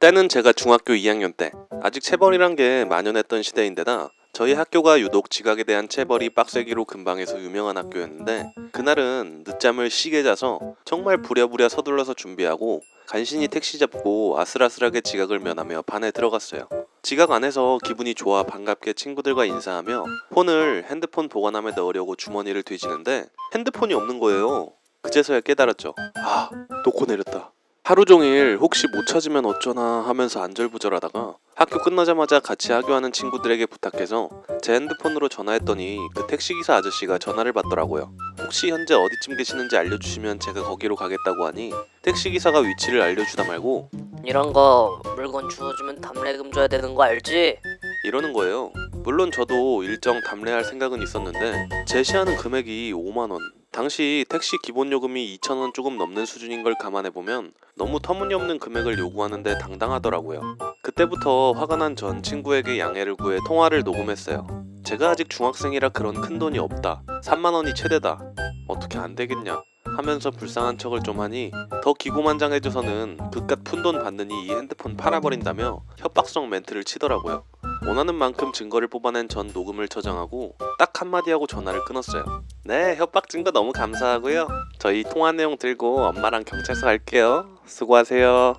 때는 제가 중학교 2학년 때 아직 체벌이란 게 만연했던 시대인데다 저희 학교가 유독 지각에 대한 체벌이 빡세기로 근방에서 유명한 학교였는데 그날은 늦잠을 시게 자서 정말 부랴부랴 서둘러서 준비하고 간신히 택시 잡고 아슬아슬하게 지각을 면하며 반에 들어갔어요. 지각 안에서 기분이 좋아 반갑게 친구들과 인사하며 폰을 핸드폰 보관함에 넣으려고 주머니를 뒤지는데 핸드폰이 없는 거예요. 그제서야 깨달았죠. 아, 놓고 내렸다. 하루 종일 혹시 못 찾으면 어쩌나 하면서 안절부절하다가 학교 끝나자마자 같이 하교하는 친구들에게 부탁해서 제 핸드폰으로 전화했더니 그 택시기사 아저씨가 전화를 받더라고요. 혹시 현재 어디쯤 계시는지 알려주시면 제가 거기로 가겠다고 하니 택시기사가 위치를 알려주다 말고 이런 거 물건 주워주면 담례금 줘야 되는 거 알지? 이러는 거예요. 물론 저도 일정 담례할 생각은 있었는데 제시하는 금액이 5만 원. 당시 택시 기본 요금이 2천 원 조금 넘는 수준인 걸 감안해 보면 너무 터무니없는 금액을 요구하는데 당당하더라고요. 그때부터 화가 난 전 친구에게 양해를 구해 통화를 녹음했어요. 제가 아직 중학생이라 그런 큰 돈이 없다. 3만 원이 최대다. 어떻게 안 되겠냐? 하면서 불쌍한 척을 좀 하니 더 기고만장해져서는 그깟 푼돈 받느니 이 핸드폰 팔아버린다며 협박성 멘트를 치더라고요. 원하는 만큼 증거를 뽑아낸 전 녹음을 저장하고 딱 한마디 하고 전화를 끊었어요. 네, 협박 증거 너무 감사하고요. 저희 통화 내용 들고 엄마랑 경찰서 갈게요. 수고하세요.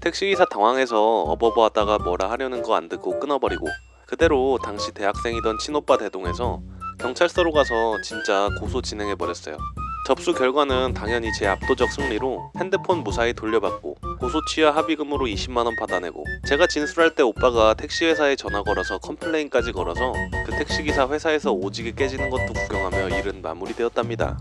택시기사 당황해서 어버버 하다가 뭐라 하려는 거 안 듣고 끊어버리고 그대로 당시 대학생이던 친오빠 대동에서 경찰서로 가서 진짜 고소 진행해버렸어요. 접수 결과는 당연히 제 압도적 승리로 핸드폰 무사히 돌려받고 고소 취하 합의금으로 20만 원 받아내고 제가 진술할 때 오빠가 택시 회사에 전화 걸어서 컴플레인까지 걸어서 그 택시 기사 회사에서 오지게 깨지는 것도 구경하며 일은 마무리되었답니다.